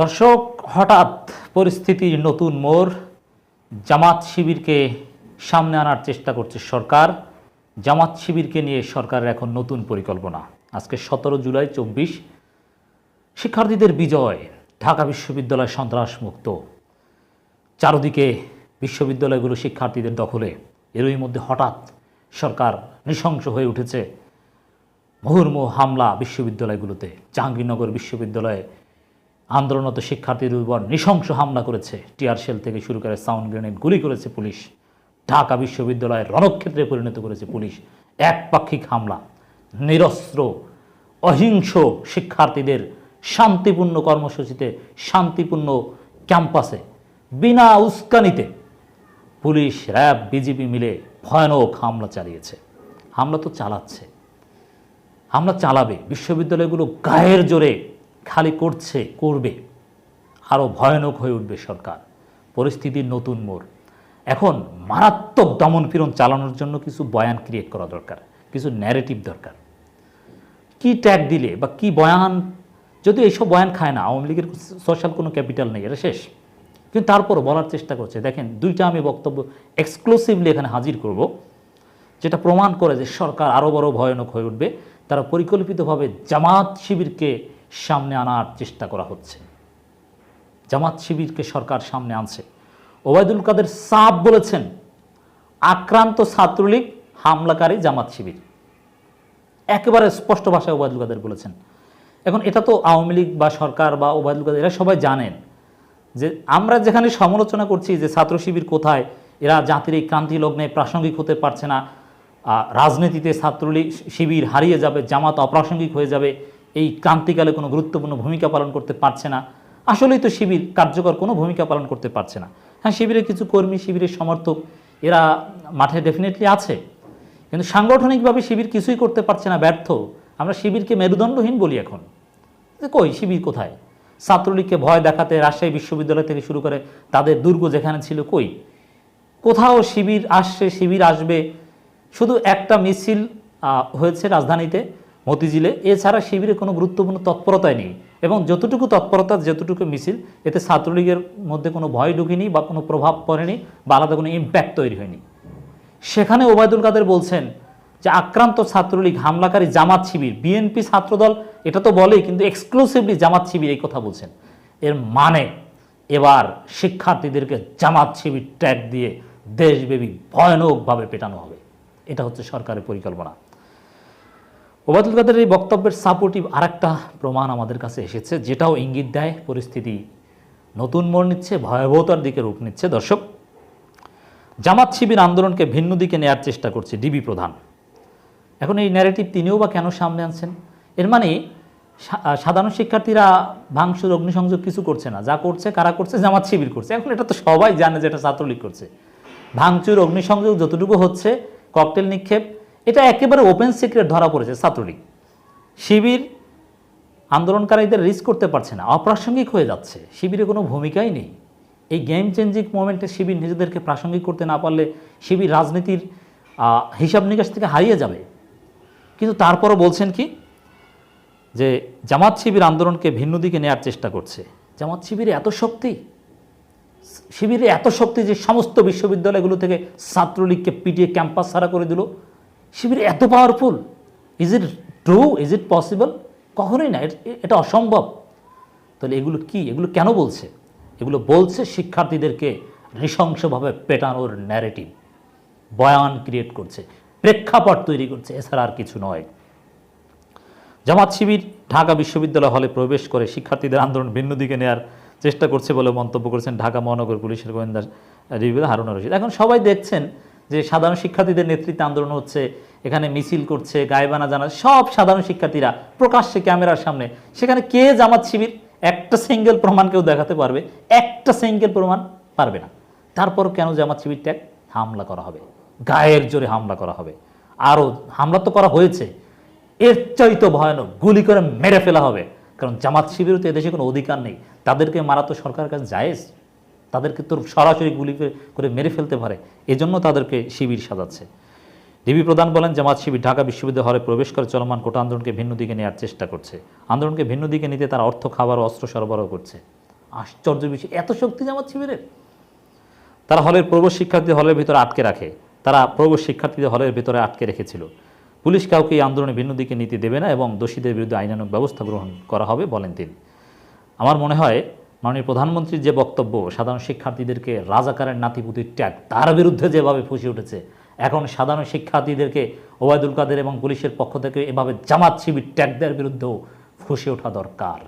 দর্শক, হঠাৎ পরিস্থিতির নতুন মোড়। জামাত শিবিরকে সামনে আনার চেষ্টা করছে সরকার। জামাত শিবিরকে নিয়ে সরকারের এখন নতুন পরিকল্পনা। আজকে সতেরো জুলাই চব্বিশ। শিক্ষার্থীদের বিজয়, ঢাকা বিশ্ববিদ্যালয় সন্ত্রাসমুক্ত। চারদিকে বিশ্ববিদ্যালয়গুলো শিক্ষার্থীদের দখলে। এরই মধ্যে হঠাৎ সরকার নৃশংস হয়ে উঠেছে। মুহুর্মুহ হামলা বিশ্ববিদ্যালয়গুলোতে। জাহাঙ্গীরনগর বিশ্ববিদ্যালয়ে আন্দোলনরত শিক্ষার্থীদের উপর নৃশংস হামলা করেছে। টিয়ার শেল থেকে শুরু করে সাউন্ড গ্রেনেড গুলি করেছে পুলিশ। ঢাকা বিশ্ববিদ্যালয়ের রণক্ষেত্রে পরিণত করেছে পুলিশ। একপাক্ষিক হামলা। নিরস্ত্র, অহিংস শিক্ষার্থীদের শান্তিপূর্ণ কর্মসূচিতে, শান্তিপূর্ণ ক্যাম্পাসে, বিনা উস্কানিতে পুলিশ, র্যাব, বিজিবি মিলে ভয়ানক হামলা চালিয়েছে। হামলা তো চালাচ্ছে। হামলা চালাবে। বিশ্ববিদ্যালয়গুলো গায়ের জোরে খালি করছে, করবে আরও ভয়ানক হয়ে উঠবে সরকার। পরিস্থিতির নতুন মোড়। এখন মারাত্মক দমনপীড়ন চালানোর জন্য কিছু বয়ান ক্রিয়েট করা দরকার, কিছু ন্যারেটিভ দরকার। কি ট্যাগ দিলে বা কি বয়ান? যদি এইসব বয়ান খায় না, আওয়ামী লীগের সোশ্যাল কোনো ক্যাপিটাল নেই, এটা শেষ। কিন্তু তারপরও বলার চেষ্টা করছে, দেখেন দুইটা আমি বক্তব্য এক্সক্লুসিভলি এখানে হাজির করব, যেটা প্রমাণ করে যে সরকার আরও বড় ভয়ানক হয়ে উঠবে। তারা পরিকল্পিতভাবে জামাত শিবিরকে সামনে আনার চেষ্টা করা হচ্ছে। জামাত শিবিরকে সরকার সামনে আনছে। ওবায়দুল কাদের সাপ বলেছেন, আক্রান্ত ছাত্রলীগ হামলাকারী জামাত শিবির। একেবারে স্পষ্ট ভাষায় ওবায়দুল কাদের বলেছেন। এখন এটা তো আওয়ামী লীগ বা সরকার বা ওবায়দুল কাদের, এরা সবাই জানেন যে আমরা যেখানে সমালোচনা করছি যে ছাত্র শিবির কোথায়, এরা জাতির এই ক্রান্তি লগ্নে প্রাসঙ্গিক হতে পারছে না। রাজনীতিতে ছাত্রলীগ শিবির হারিয়ে যাবে, জামাত অপ্রাসঙ্গিক হয়ে যাবে। এই ক্রান্তিকালে কোনো গুরুত্বপূর্ণ ভূমিকা পালন করতে পারছে না। আসলেই তো শিবির কার্যকর কোনো ভূমিকা পালন করতে পারছে না। হ্যাঁ শিবিরের কিছু কর্মী, শিবিরের সমর্থক, এরা মাঠে ডেফিনেটলি আছে। কিন্তু সাংগঠনিকভাবে শিবির কিছুই করতে পারছে না, ব্যর্থ। আমরা শিবিরকে মেরুদণ্ডহীন বলি এখন। কই, শিবির কোথায়? ছাত্রলীগকে ভয় দেখাতে রাজশাহী বিশ্ববিদ্যালয় থেকে শুরু করে তাদের দুর্গ যেখানে ছিল কই? কোথাও শিবির আসছে, শিবির আসবে। শুধু একটা মিছিল হয়েছে রাজধানীতে। মতিঝিলে। এছাড়া শিবিরে কোনো গুরুত্বপূর্ণ তৎপরতাই নেই এবং যতটুকু তৎপরতা, যতটুকু মিছিল, এতে ছাত্রলীগের মধ্যে কোনো ভয় ঢুকেনি বা কোনো প্রভাব পড়েনি বা আলাদা কোনো ইম্প্যাক্ট তৈরি হয়নি। সেখানে ওবায়দুল কাদের বলছেন যে আক্রান্ত ছাত্রলীগ, হামলাকারী জামাত শিবির বিএনপি ছাত্রদল, এটা তো বলেই, কিন্তু এক্সক্লুসিভলি জামাত শিবির এই কথা বলছেন। এর মানে এবার শিক্ষার্থীদেরকে জামাত শিবির ট্যাগ দিয়ে দেশব্যাপী ভয়ানকভাবে পেটানো হবে। এটা হচ্ছে সরকারের পরিকল্পনা। ওবায়দুল কাদের এই বক্তব্যের সাপোর্টিভ আরেকটা প্রমাণ আমাদের কাছে এসেছে, যেটাও ইঙ্গিত দেয় পরিস্থিতি নতুন মোড় নিচ্ছে, ভয়াবহতার দিকে রূপ নিচ্ছে। দর্শক, জামাত শিবির আন্দোলনকে ভিন্ন দিকে নেয়ার চেষ্টা করছে ডিবি প্রধান। এখন এই ন্যারেটিভ তিনিও বা কেন সামনে আনছেন? এর মানে সাধারণ শিক্ষার্থীরা ভাঙচুর, অগ্নিসংযোগ কিছু করছে না। যা করছে, কারা করছে? জামাত শিবির করছে। এখন এটা তো সবাই জানে যেটা ছাত্রলীগ করছে। ভাঙচুর, অগ্নিসংযোগ যতটুকু হচ্ছে, ককটেল নিক্ষেপ এটা একেবারে ওপেন সিক্রেট ধরা পড়েছে ছাত্রলীগ। শিবির আন্দোলনকারীদের রিস্ক করতে পারছে না, অপ্রাসঙ্গিক হয়ে যাচ্ছে। শিবিরে কোনো ভূমিকাই নেই। এই গেম চেঞ্জিং মোমেন্টে শিবির নিজেদেরকে প্রাসঙ্গিক করতে না পারলে শিবির রাজনীতির হিসাব নিকাশ থেকে হারিয়ে যাবে। কিন্তু তারপরও বলছেন কি? যে জামাত শিবির আন্দোলনকে ভিন্ন দিকে নেয়ার চেষ্টা করছে। জামাত শিবিরে এত শক্তি? শিবিরে এত শক্তি যে সমস্ত বিশ্ববিদ্যালয়গুলো থেকে ছাত্রলীগকে পিটিয়ে ক্যাম্পাস ছাড়া করে দিল। শিবির এত powerful is it true is it possible কখনোই না এটা অসম্ভব। তাহলে এগুলো কি? এগুলো কেন বলছে? এগুলো বলছে শিক্ষার্থীদেরকে নৃশংসভাবে পেটানোর ন্যারেটিভ বয়ান ক্রিয়েট করছে, প্রেক্ষাপট তৈরি করছে, এছাড়া আর কিছু নয়। জামাত শিবির ঢাকা বিশ্ববিদ্যালয় হলে প্রবেশ করে শিক্ষার্থীদের আন্দোলন ভিন্ন দিকে নেওয়ার চেষ্টা করছে বলে মন্তব্য করেছেন ঢাকা মহানগর পুলিশের গোয়েন্দা রিভিউ হারুন রশিদ। এখন সবাই দেখছেন যে সাধারণ শিক্ষার্থীদের নেতৃত্বে আন্দোলন হচ্ছে, এখানে মিছিল করছে গায়েবানা জানা সব সাধারণ শিক্ষার্থীরা প্রকাশ্যে ক্যামেরার সামনে। সেখানে কে জামাত শিবির? একটা সিঙ্গেল প্রমাণ কেউ দেখাতে পারবে, একটা সিঙ্গেল প্রমাণ পারবে না। তারপর কেন জামাত শিবির ট্যাগ হামলা করা হবে, গায়ের জোরে হামলা করা হবে। আরও হামলা তো করা হয়েছে, এর চাইতে ভয়ানক গুলি করে মেরে ফেলা হবে। কারণ জামাত শিবিরও তো এদেশে কোনো অধিকার নেই, তাদেরকে মারা তো সরকারের কাছে জায়েজ। তাদেরকে তো সরাসরি গুলি করে- মেরে ফেলতে পারে। এজন্য তাদেরকে শিবির সাজাচ্ছে। ডিবি প্রধান বলেন, জামাত শিবির ঢাকা বিশ্ববিদ্যালয় প্রবেশ করে চলমান কোটা আন্দোলনকে ভিন্ন দিকে নেওয়ার চেষ্টা করছে। আন্দোলনকে ভিন্ন দিকে নিতে তারা অর্থ খাবার ও অস্ত্র সরবরাহ করছে। আশ্চর্য বিষয়, এত শক্তি জামাত শিবিরের? তারা হলের প্রবেশ শিক্ষার্থী হলের ভিতরে আটকে রাখে। তারা প্রবেশ শিক্ষার্থীদের হলের ভিতরে আটকে রেখেছিল। পুলিশ কাউকে এই আন্দোলনে ভিন্ন দিকে নিতে দেবে না এবং দোষীদের বিরুদ্ধে আইনানুগ ব্যবস্থা গ্রহণ করা হবে বলেন তিনি। আমার মনে হয় মাননীয় প্রধানমন্ত্রীর যে বক্তব্য, সাধারণ শিক্ষার্থীদেরকে রাজাকারের নাতিপুতির ট্যাগ তার বিরুদ্ধে যেভাবে ফুসে উঠেছে, এখন সাধারণ শিক্ষার্থীদেরকে ওবায়দুল কাদের এবং পুলিশের পক্ষ থেকে এভাবে জামাত শিবির ট্যাগ দেওয়ার বিরুদ্ধেও ফুসে ওঠা দরকার।